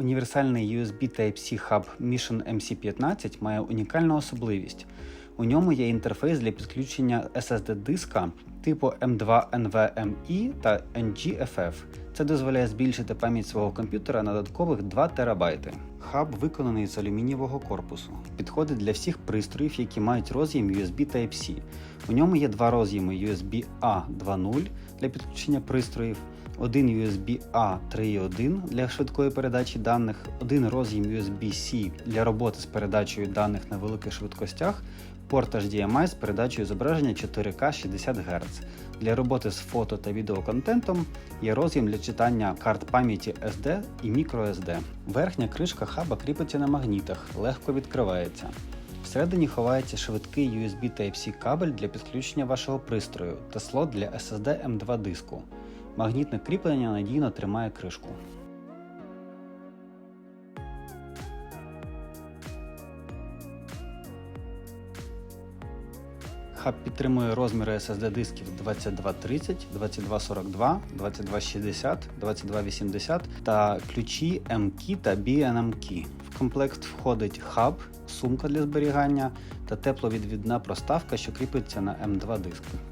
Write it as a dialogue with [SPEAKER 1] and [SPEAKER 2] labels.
[SPEAKER 1] Універсальний USB Type-C хаб Mission MC15 має унікальну особливість. У ньому є інтерфейс для підключення SSD диска типу M2 NVMe та NGFF. Це дозволяє збільшити пам'ять свого комп'ютера на додаткових 2 ТБ. Хаб виконаний з алюмінієвого корпусу. Підходить для всіх пристроїв, які мають роз'єм USB Type-C. У ньому є два роз'єми USB A 2.0 для підключення пристроїв, один USB A 3.1 для швидкої передачі даних, один роз'єм USB-C для роботи з передачею даних на великих швидкостях, порт HDMI з передачею зображення 4К 60 Гц. Для роботи з фото та відеоконтентом є роз'єм для читання карт пам'яті SD і microSD. Верхня кришка хаба кріпиться на магнітах, легко відкривається. Всередині ховається швидкий USB Type-C кабель для підключення вашого пристрою та слот для SSD M2 диску. Магнітне кріплення надійно тримає кришку. Хаб підтримує розміри SSD дисків 2230, 2242, 2260, 2280 та ключі M-Key та BNM-Key. В комплект входить хаб, сумка для зберігання та тепловідвідна проставка, що кріпиться на M2 диску.